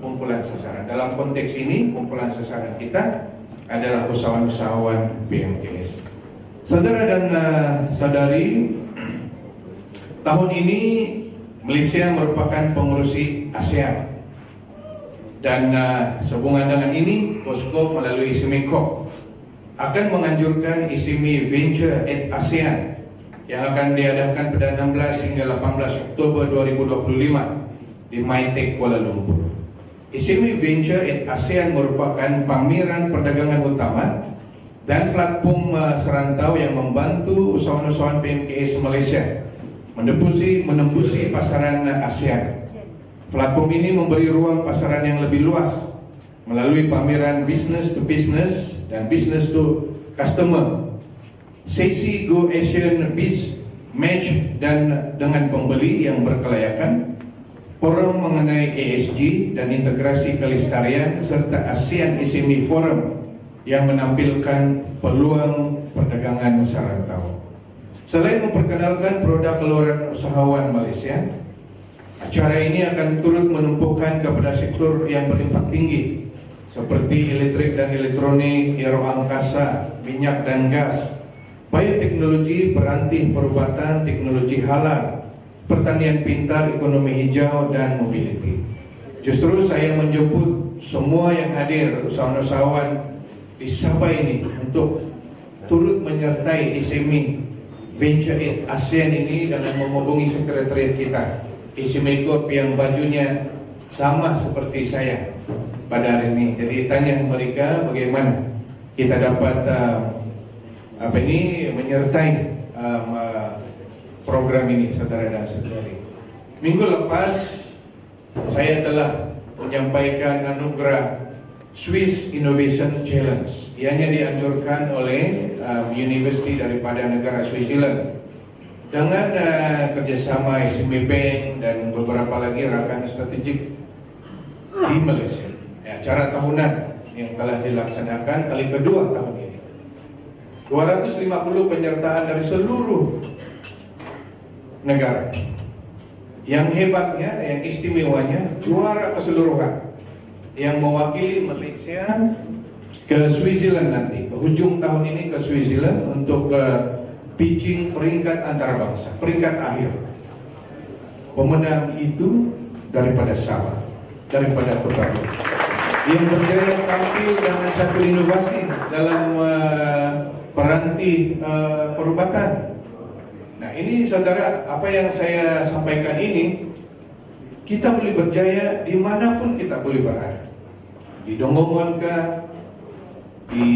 kumpulan sasaran. Dalam konteks ini, kumpulan sasaran kita adalah usahawan-usahawan PMKS. Saudara dan uh, saudari, tahun ini Malaysia merupakan pengurusi ASEAN. Dan uh, sehubungan dengan ini, Posko melalui Isimeko akan menganjurkan ISIMI Venture at ASEAN yang akan diadakan pada 16 hingga 18 Oktober 2025 di Mytek Kuala Lumpur. ISIMI Venture at ASEAN merupakan pameran perdagangan utama dan platform uh, serantau yang membantu usahawan-usahawan PMKS Malaysia menembusi, menembusi pasaran ASEAN. Platform ini memberi ruang pasaran yang lebih luas melalui pameran business to business dan business to customer. Sesi Go Asian Biz Match dan dengan pembeli yang berkelayakan, forum mengenai ESG dan integrasi kelestarian serta ASEAN SME Forum yang menampilkan peluang perdagangan sarantau. Selain memperkenalkan produk keluaran usahawan Malaysia, acara ini akan turut menumpukan kepada sektor yang berimpak tinggi seperti elektrik dan elektronik, aero angkasa, minyak dan gas, bioteknologi, peranti perubatan, teknologi halal, pertanian pintar, ekonomi hijau, dan mobility. Justru saya menjemput semua yang hadir, usahawan-usahawan di Sabah ini untuk turut menyertai SME Venture Aid ASEAN ini dalam menghubungi sekretariat kita. SME Corp yang bajunya sama seperti saya pada hari ini. Jadi tanya mereka bagaimana kita dapat uh, apa ini menyertai uh, program ini saudara dan saudari. Minggu lepas saya telah menyampaikan anugerah Swiss Innovation Challenge. Ianya dianjurkan oleh um, universiti daripada negara Switzerland dengan uh, kerjasama SME Bank dan beberapa lagi rakan strategik di Malaysia. Ya, acara tahunan yang telah dilaksanakan kali kedua tahun ini. 250 penyertaan dari seluruh negara. Yang hebatnya, yang istimewanya, juara keseluruhan yang mewakili Malaysia ke Switzerland nanti, hujung tahun ini ke Switzerland untuk ke pitching peringkat antarabangsa, peringkat akhir. Pemenang itu daripada Sabah, daripada Kota yang berjaya tampil dengan satu inovasi dalam uh, peranti uh, perubatan. Ini saudara, apa yang saya sampaikan ini kita boleh berjaya di mana pun kita boleh berada. Di Donggongon kah, di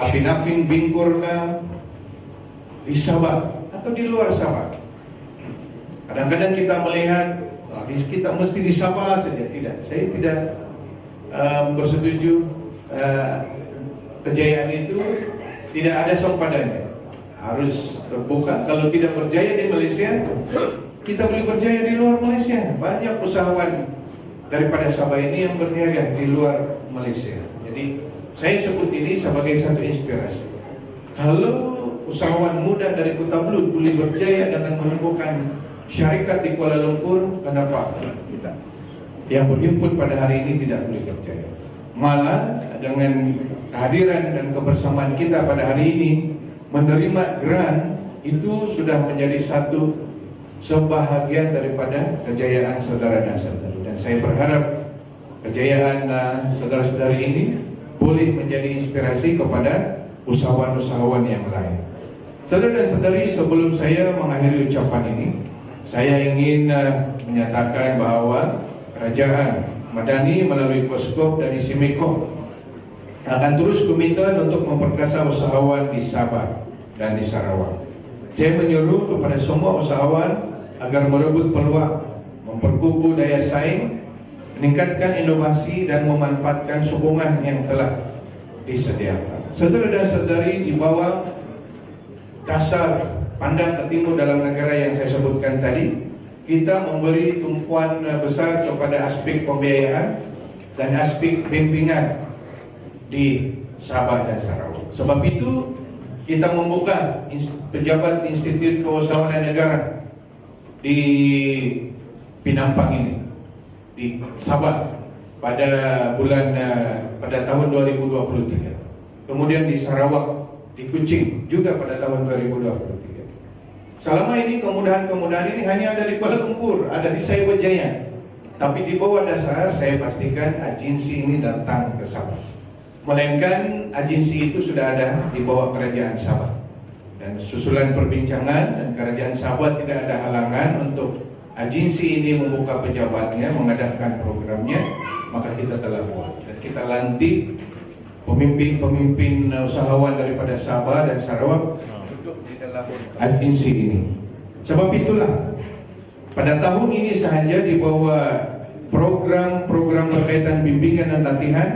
Apin-Apin Bingkur kah, di Sabah atau di luar Sabah. Kadang-kadang kita melihat oh, kita mesti di Sabah saja. Tidak, saya tidak um, bersetuju uh, kejayaan itu tidak ada sempadannya. Harus terbuka. Kalau tidak berjaya di Malaysia, kita boleh berjaya di luar Malaysia. Banyak usahawan daripada Sabah ini yang berniaga di luar Malaysia. Jadi saya sebut ini sebagai satu inspirasi. Kalau usahawan muda dari Kota Blut boleh berjaya dengan menemukan syarikat di Kuala Lumpur, kenapa kita yang berhimpun pada hari ini tidak boleh berjaya? Malah dengan kehadiran dan kebersamaan kita pada hari ini menerima grant itu sudah menjadi satu sebahagian daripada kejayaan saudara dan saudari. Dan saya berharap kejayaan uh, saudara-saudari ini boleh menjadi inspirasi kepada usahawan-usahawan yang lain. Saudara dan saudari, sebelum saya mengakhiri ucapan ini, saya ingin uh, menyatakan bahwa kerajaan Madani melalui Poskop dan Isimeko akan terus komitmen untuk memperkasa usahawan di Sabah dan di Sarawak. Saya menyuruh kepada semua usahawan agar merebut peluang, memperkukuh daya saing, meningkatkan inovasi dan memanfaatkan sokongan yang telah disediakan. Saudara dan saudari di bawah dasar pandang ke timur dalam negara yang saya sebutkan tadi, kita memberi tumpuan besar kepada aspek pembiayaan dan aspek bimbingan di Sabah dan Sarawak. Sebab itu kita membuka pejabat Institut Keusahawanan Negara di Pinampang ini, di Sabah, pada bulan uh, pada tahun 2023. Kemudian di Sarawak, di Kuching juga pada tahun 2023. Selama ini kemudahan-kemudahan ini hanya ada di Kuala Lumpur, ada di Cyberjaya. Tapi di bawah dasar saya pastikan agensi ini datang ke Sabah. Melainkan agensi itu sudah ada di bawah kerajaan Sabah. Dan susulan perbincangan dan kerajaan Sabah tidak ada halangan untuk agensi ini membuka pejabatnya, mengadakan programnya, maka kita telah buat. Dan kita lantik pemimpin-pemimpin usahawan daripada Sabah dan Sarawak duduk di dalam agensi ini. Sebab itulah pada tahun ini sahaja di bawah program-program berkaitan bimbingan dan latihan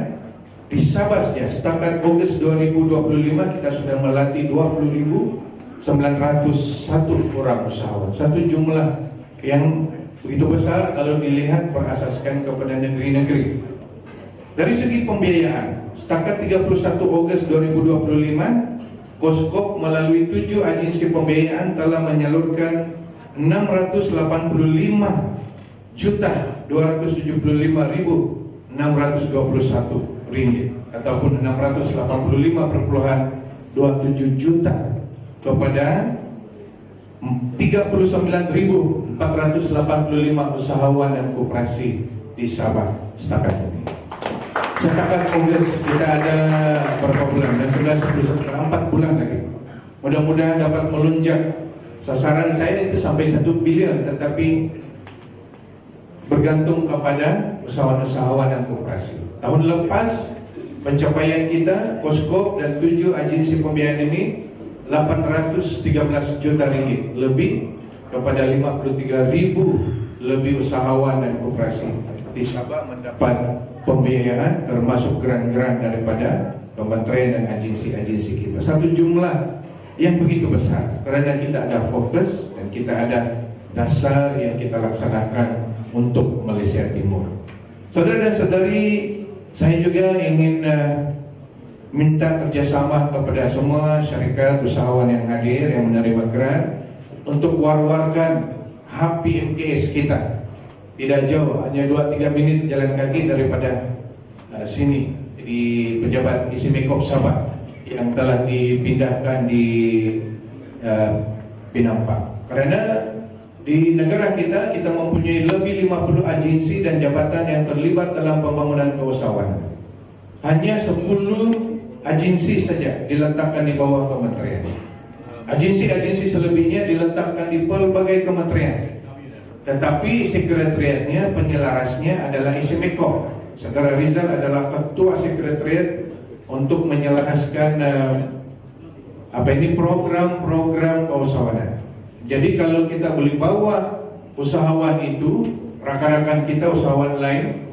di Sabah saja setakat Ogos 2025 kita sudah melatih 20.901 orang usahawan. Satu jumlah yang begitu besar kalau dilihat berasaskan kepada negeri-negeri. Dari segi pembiayaan, setakat 31 Ogos 2025, Koskop melalui tujuh agensi pembiayaan telah menyalurkan 685 juta 275 ribu 621 ringgit ataupun 685,27 juta kepada 39.485 usahawan dan koperasi di Sabah setakat ini. Setakat Kongres kita ada berapa bulan dan sudah 11 4 bulan lagi. Mudah-mudahan dapat melunjak sasaran saya itu sampai 1 bilion tetapi bergantung kepada usahawan-usahawan dan koperasi. Tahun lepas pencapaian kita Koskop dan tujuh agensi pembiayaan ini 813 juta ringgit lebih kepada 53 ribu lebih usahawan dan koperasi di Sabah mendapat pembiayaan termasuk geran-geran daripada kementerian dan agensi-agensi kita. Satu jumlah yang begitu besar karena kita ada fokus dan kita ada dasar yang kita laksanakan untuk Malaysia Timur. Saudara dan saudari, saya juga ingin uh, minta kerjasama kepada semua syarikat usahawan yang hadir yang menerima grant untuk war-warkan HPMKS kita tidak jauh hanya 2-3 menit jalan kaki daripada uh, sini di pejabat Isimekop Sabah yang telah dipindahkan di uh, Pinampak karena di negara kita kita mempunyai lebih 50 agensi dan jabatan yang terlibat dalam pembangunan keusahawanan hanya 10 agensi saja diletakkan di bawah kementerian. Agensi-agensi selebihnya diletakkan di berbagai kementerian. Tetapi sekretariatnya, penyelarasnya adalah Isimeko. Saudara Rizal adalah ketua sekretariat untuk menyelaraskan uh, apa ini program-program keusahawanan. Jadi kalau kita boleh bawa usahawan itu, rakan-rakan kita usahawan lain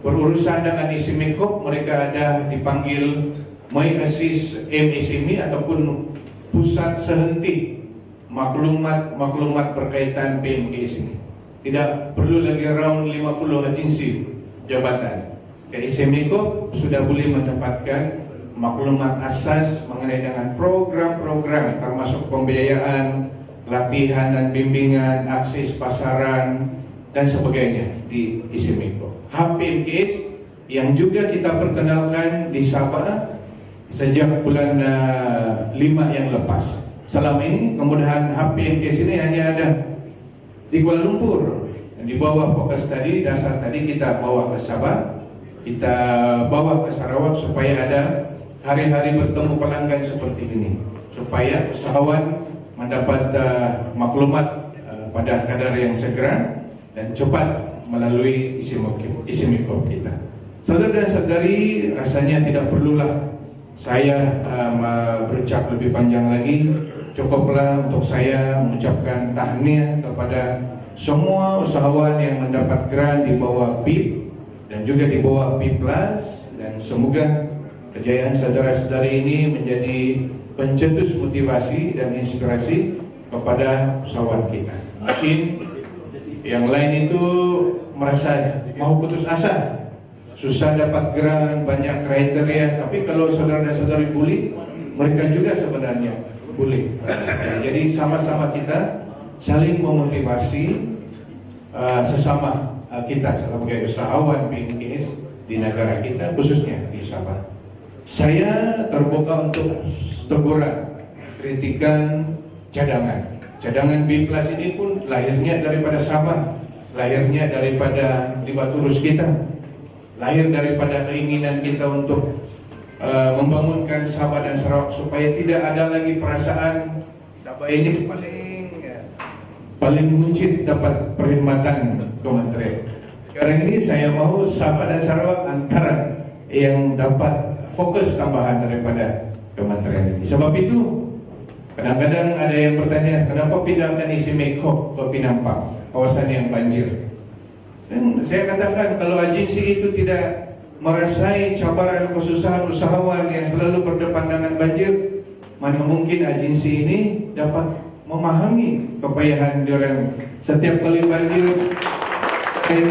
berurusan dengan Isimeko, mereka ada dipanggil My Assist MSME ataupun pusat sehenti maklumat maklumat berkaitan PMKS ini. Tidak perlu lagi round 50 agensi jabatan. Ke SMECO sudah boleh mendapatkan maklumat asas mengenai dengan program-program termasuk pembiayaan, latihan dan bimbingan, akses pasaran dan sebagainya di SMECO. HPMKS yang juga kita perkenalkan di Sabah sejak bulan uh, eh, 5 yang lepas. Selama ini kemudahan HPMKS ini hanya ada di Kuala Lumpur. Di bawah fokus tadi, dasar tadi kita bawa ke Sabah, kita bawa ke Sarawak supaya ada hari-hari bertemu pelanggan seperti ini. Supaya usahawan mendapat uh, maklumat uh, pada kadar yang segera dan cepat melalui isi mikro kita. Saudara dan saudari, rasanya tidak perlulah saya um, berucap lebih panjang lagi cukuplah untuk saya mengucapkan tahniah kepada semua usahawan yang mendapat grant di bawah BIP dan juga di bawah BIP Plus dan semoga kejayaan saudara-saudari ini menjadi pencetus motivasi dan inspirasi kepada usahawan kita. Mungkin yang lain itu merasa mau putus asa susah dapat grant, banyak kriteria. Tapi kalau saudara dan saudari bully, mereka juga sebenarnya bully. Jadi sama-sama kita saling memotivasi uh, sesama uh, kita sebagai usahawan BNKS di negara kita khususnya di Sabah. Saya terbuka untuk teguran, kritikan, cadangan. Cadangan B Plus ini pun lahirnya daripada Sabah, lahirnya daripada Libaturus kita, lahir daripada keinginan kita untuk uh, membangunkan Sabah dan Sarawak supaya tidak ada lagi perasaan Sabah ini paling ya, paling muncit dapat perkhidmatan kementerian. Sekarang ini saya mau Sabah dan Sarawak antara yang dapat fokus tambahan daripada kementerian ini. Sebab itu kadang-kadang ada yang bertanya kenapa pindahkan isi Mekop ke Pinampang, kawasan yang banjir. Dan saya katakan kalau agensi itu tidak merasai cabaran kesusahan usahawan yang selalu berdepan dengan banjir, mana mungkin agensi ini dapat memahami kepayahan orang setiap kali banjir dan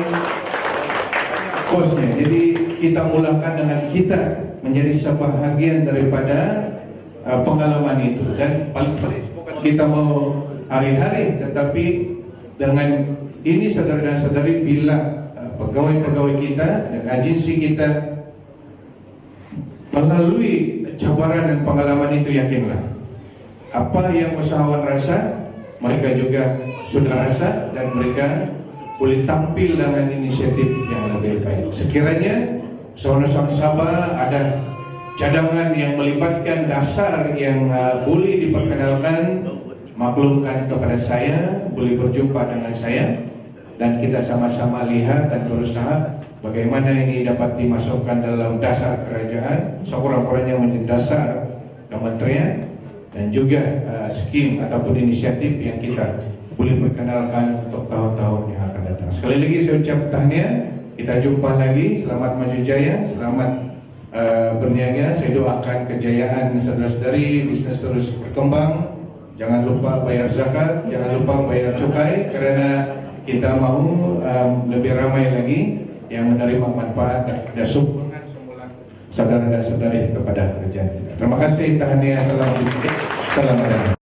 kosnya. Jadi kita mulakan dengan kita menjadi sebahagian daripada uh, pengalaman itu dan paling paling kita mau hari-hari tetapi dengan ini saudara dan saudari bila uh, pegawai-pegawai kita dan agensi kita melalui cabaran dan pengalaman itu yakinlah apa yang usahawan rasa mereka juga sudah rasa dan mereka boleh tampil dengan inisiatif yang lebih baik. Sekiranya Sabah ada cadangan yang melibatkan dasar yang uh, boleh diperkenalkan, maklumkan kepada saya, boleh berjumpa dengan saya dan kita sama-sama lihat dan berusaha bagaimana ini dapat dimasukkan dalam dasar kerajaan, sekurang-kurangnya menjadi dasar kementerian dan juga uh, skim ataupun inisiatif yang kita boleh perkenalkan untuk tahun-tahun yang akan datang. Sekali lagi saya ucap tahniah, kita jumpa lagi, selamat maju jaya, selamat uh, berniaga, saya doakan kejayaan saudara-saudari, bisnis terus berkembang, jangan lupa bayar zakat, jangan lupa bayar cukai, karena kita mau um, lebih ramai lagi yang menerima manfaat dan sumbangan semula saudara dan saudari kepada kerajaan kita. Terima kasih, tahniah, salam, salam.